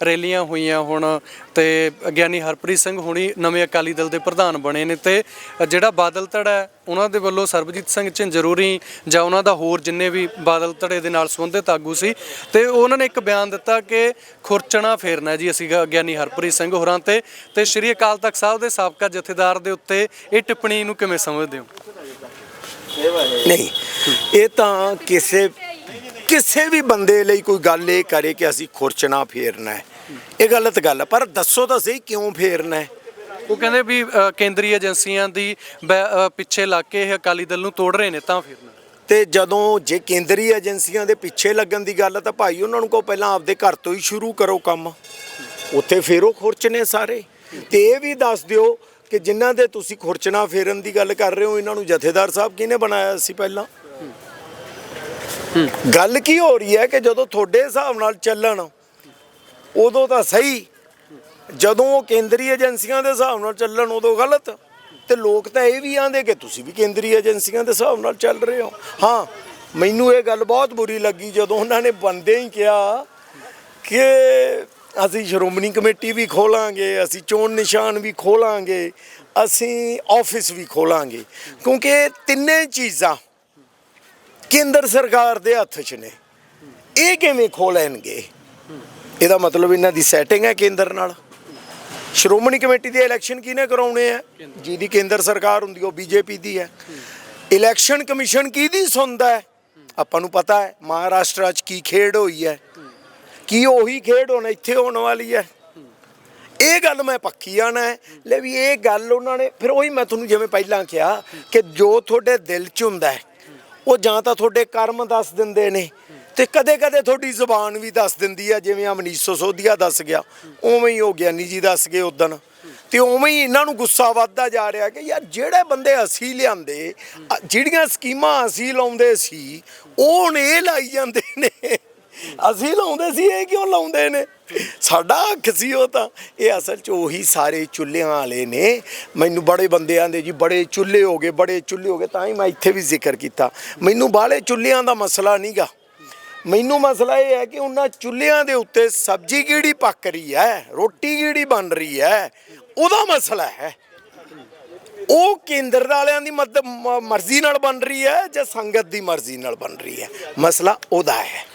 ਰੈਲੀਆਂ ਹੋਈਆਂ ਹੁਣ ਤੇ ਗਿਆਨੀ ਹਰਪ੍ਰੀਤ ਸਿੰਘ ਹੁਣੀ ਨਵੇਂ ਅਕਾਲੀ ਦਲ ਦੇ ਪ੍ਰਧਾਨ ਬਣੇ ਨੇ ਤੇ ਜਿਹੜਾ ਬਾਦਲ ਧੜਾ ਉਹਨਾਂ ਦੇ ਵੱਲੋਂ ਸਰਬਜੀਤ ਸਿੰਘ ਝੰਜਰੂਰੀ ਜਾਂ ਉਹਨਾਂ ਦਾ ਹੋਰ ਜਿੰਨੇ ਵੀ ਬਾਦਲ ਧੜੇ ਦੇ ਨਾਲ ਸੰਬੰਧਿਤ ਆਗੂ ਸੀ ਤੇ ਉਹਨਾਂ ਨੇ ਇੱਕ ਬਿਆਨ ਦਿੱਤਾ ਕਿ ਖੁਰਚਣਾ ਫੇਰਨਾ ਜੀ ਅਸੀਂ ਗਿਆਨੀ ਹਰਪ੍ਰੀਤ ਸਿੰਘ ਹੋਰਾਂ ਤੇ ਤੇ ਸ਼੍ਰੀ ਅਕਾਲ ਤਖਤ ਸਾਹਿਬ ਦੇ ਸਾਬਕਾ ਜਥੇਦਾਰ ਦੇ ਉੱਤੇ ਇਹ ਟਿੱਪਣੀ ਨੂੰ ਕਿਵੇਂ ਸਮਝਦੇ ਹੋ? ਨਹੀਂ, ਇਹ ਤਾਂ ਕਿਸੇ ਕਿਸੇ ਵੀ ਬੰਦੇ ਲਈ ਕੋਈ ਗੱਲ ਇਹ ਕਰੇ ਕਿ ਅਸੀਂ ਖੁਰਚਣਾ ਫੇਰਨਾ ਹੈ। ਇਹ ਗਲਤ ਗੱਲ ਹੈ ਪਰ ਦੱਸੋ ਤਾਂ ਸਹੀ ਕਿਉਂ ਫੇਰਨਾ ਹੈ? ਉਹ ਕਹਿੰਦੇ ਵੀ ਅ, ਕੇਂਦਰੀ ਏਜੰਸੀਆਂ ਦੀ ਬੈ- ਅ, ਪਿੱਛੇ ਲੱਗ ਕੇ ਇਹ ਅਕਾਲੀ ਦਲ ਨੂੰ ਤੋੜ ਰਹੇ ਨੇ ਤਾਂ ਫੇਰਨਾ ਤੇ ਜਦੋਂ ਜੇ ਕੇਂਦਰੀ ਏਜੰਸੀਆਂ ਦੇ ਪਿੱਛੇ ਲੱਗਣ ਦੀ ਗੱਲ ਹੈ ਤਾਂ ਭਾਈ ਉਹਨਾਂ ਨੂੰ ਕਹੋ ਪਹਿਲਾਂ ਆਪਦੇ ਘਰ ਤੋਂ ਹੀ ਸ਼ੁਰੂ ਕਰੋ ਕੰਮ। ਉੱਥੇ ਫੇਰੋ ਖੁਰਚਣੇ ਸਾਰੇ। ਤੇ ਇਹ ਵੀ ਦੱਸ ਦਿਓ ਕਿ ਜਿਨ੍ਹਾਂ ਦੇ ਤੁਸੀਂ ਖੁਰਚਣਾ ਫੇਰਨ ਦੀ ਗੱਲ ਕਰ ਰਹੇ ਹੋ ਇਹਨਾਂ ਨੂੰ ਜਥੇਦਾਰ ਸਾਹਿਬ ਕਿਹਨੇ ਬਣਾਇਆ ਸੀ ਪਹਿਲਾਂ? ਗੱਲ ਕੀ ਹੋ ਰਹੀ ਹੈ ਕਿ ਜਦੋਂ ਤੁਹਾਡੇ ਹਿਸਾਬ ਨਾਲ ਚੱਲਣ, ਉਦੋਂ ਤਾਂ ਸਹੀ। ਜਦੋਂ ਉਹ ਕੇਂਦਰੀ ਏਜੰਸੀਆਂ ਦੇ ਹਿਸਾਬ ਨਾਲ ਚੱਲਣ, ਉਦੋਂ ਗਲਤ। ਤੇ ਲੋਕ ਤਾਂ ਇਹ ਵੀ ਆਂਦੇ ਕਿ ਤੁਸੀਂ ਵੀ ਕੇਂਦਰੀ ਏਜੰਸੀਆਂ ਦੇ ਹਿਸਾਬ ਨਾਲ ਚੱਲ ਰਹੇ ਹੋ। ਹਾਂ, ਮੈਨੂੰ ਇਹ ਗੱਲ ਬਹੁਤ ਬੁਰੀ ਲੱਗੀ ਜਦੋਂ ਉਹਨਾਂ ਨੇ ਬੰਦੇ ਹੀ ਕਿਹਾ ਕਿ ਅਸੀਂ ਸ਼੍ਰੋਮਣੀ ਕਮੇਟੀ ਵੀ ਖੋਲਾਂਗੇ, ਅਸੀਂ ਚੋਣ ਨਿਸ਼ਾਨ ਵੀ ਖੋਲਾਂਗੇ, ਅਸੀਂ ਆਫਿਸ ਵੀ ਖੋਲਾਂਗੇ। ਕਿਉਂਕਿ ਤਿੰਨੇ ਚੀਜ਼ਾਂ ਕੇਂਦਰ ਸਰਕਾਰ ਦੇ ਹੱਥ 'ਚ ਨੇ। ਇਹ ਕਿਵੇਂ ਖੋਲਣਗੇ ਇਹਦਾ ਮਤਲਬ ਇਹਨਾਂ ਦੀ ਸੈਟਿੰਗ ਹੈ ਕੇਂਦਰ ਨਾਲ। ਸ਼੍ਰੋਮਣੀ ਕਮੇਟੀ ਦੇ ਇਲੈਕਸ਼ਨ ਕਿਹਨੇ ਕਰਾਉਣੇ ਆ? ਜਿਹਦੀ ਕੇਂਦਰ ਸਰਕਾਰ ਹੁੰਦੀ, ਉਹ ਬੀਜੇਪੀ ਦੀ ਹੈ। ਇਲੈਕਸ਼ਨ ਕਮਿਸ਼ਨ ਕਿਹਦੀ ਸੁਣਦਾ ਹੈ? ਆਪਾਂ ਨੂੰ ਪਤਾ ਹੈ, ਮਹਾਰਾਸ਼ਟਰ 'ਚ ਕੀ ਖੇਡ ਹੋਈ ਹੈ। ਕੀ ਉਹੀ ਖੇਡ ਹੁਣ ਇੱਥੇ ਹੋਣ ਵਾਲੀ ਹੈ। ਇਹ ਗੱਲ ਮੈਂ ਪੱਕੀ ਆਣਾ ਹੈ। ਲੈ ਵੀ ਇਹ ਗੱਲ ਉਹਨਾਂ ਨੇ, ਫਿਰ ਉਹੀ ਮੈਂ ਤੁਹਾਨੂੰ ਜਿਵੇਂ ਪਹਿਲਾਂ ਕਿਹਾ ਕਿ ਜੋ ਤੁਹਾਡੇ ਦਿਲ 'ਚ ਹੁੰਦਾ ਹੈ ਉਹ ਜਾਂ ਤਾਂ ਤੁਹਾਡੇ ਕਰਮ ਦੱਸ ਦਿੰਦੇ ਨੇ ਤੇ ਕਦੇ ਕਦੇ ਤੁਹਾਡੀ ਜ਼ੁਬਾਨ ਵੀ ਦੱਸ ਦਿੰਦੀ ਆ, ਜਿਵੇਂ ਆ ਮਨੀਸ਼ ਸੋਧੀਆ ਦੱਸ ਗਿਆ, ਉਵੇਂ ਹੀ ਉਹ ਗਿਆਨੀ ਜੀ ਦੱਸ ਗਏ ਉਦਣ ਤੇ ਉਵੇਂ ਹੀ ਇਹਨਾਂ ਨੂੰ ਗੁੱਸਾ ਵੱਧਦਾ ਜਾ ਰਿਹਾ ਕਿ ਯਾਰ ਜਿਹੜੇ ਬੰਦੇ ਅਸੀਂ ਲਿਆਂਦੇ ਜਿਹੜੀਆਂ ਸਕੀਮਾਂ ਅਸੀਂ ਲਾਉਂਦੇ ਸੀ, ਉਹ ਹੁਣ ਇਹ ਲਾਈ ਜਾਂਦੇ ਨੇ। ਅਸੀਂ ਲਾਉਂਦੇ ਸੀ, ਇਹ ਕਿਉਂ ਲਾਉਂਦੇ ਨੇ? ਸਾਡਾ ਹੱਕ ਸੀ ਉਹ ਤਾਂ। ਇਹ ਅਸਲ 'ਚ ਉਹੀ ਸਾਰੇ ਚੁੱਲ੍ਹਿਆਂ ਵਾਲੇ ਨੇ। ਮੈਨੂੰ ਬੜੇ ਬੰਦਿਆਂ ਦੇ ਜੀ, ਬੜੇ ਚੁੱਲ੍ਹੇ ਹੋ ਗਏ, ਬੜੇ ਚੁੱਲ੍ਹੇ ਹੋ ਗਏ, ਤਾਂ ਹੀ ਮੈਂ ਇੱਥੇ ਵੀ ਜ਼ਿਕਰ ਕੀਤਾ। ਮੈਨੂੰ ਬਾਹਲੇ ਚੁੱਲ੍ਹਿਆਂ ਦਾ ਮਸਲਾ ਨਹੀਂਗਾ। ਮੈਨੂੰ ਮਸਲਾ ਇਹ ਹੈ ਕਿ ਉਹਨਾਂ ਚੁੱਲ੍ਹਿਆਂ ਦੇ ਉੱਤੇ ਸਬਜ਼ੀ ਕਿਹੜੀ ਪੱਕ ਰਹੀ ਹੈ, ਰੋਟੀ ਕਿਹੜੀ ਬਣ ਰਹੀ ਹੈ, ਉਹਦਾ ਮਸਲਾ ਹੈ। ਉਹ ਕੇਂਦਰ ਵਾਲਿਆਂ ਦੀ ਮਦ- ਮਰਜ਼ੀ ਨਾਲ ਬਣ ਰਹੀ ਹੈ ਜਾਂ ਸੰਗਤ ਦੀ ਮਰਜ਼ੀ ਨਾਲ ਬਣ ਰਹੀ ਹੈ? ਮਸਲਾ ਉਹਦਾ ਹੈ।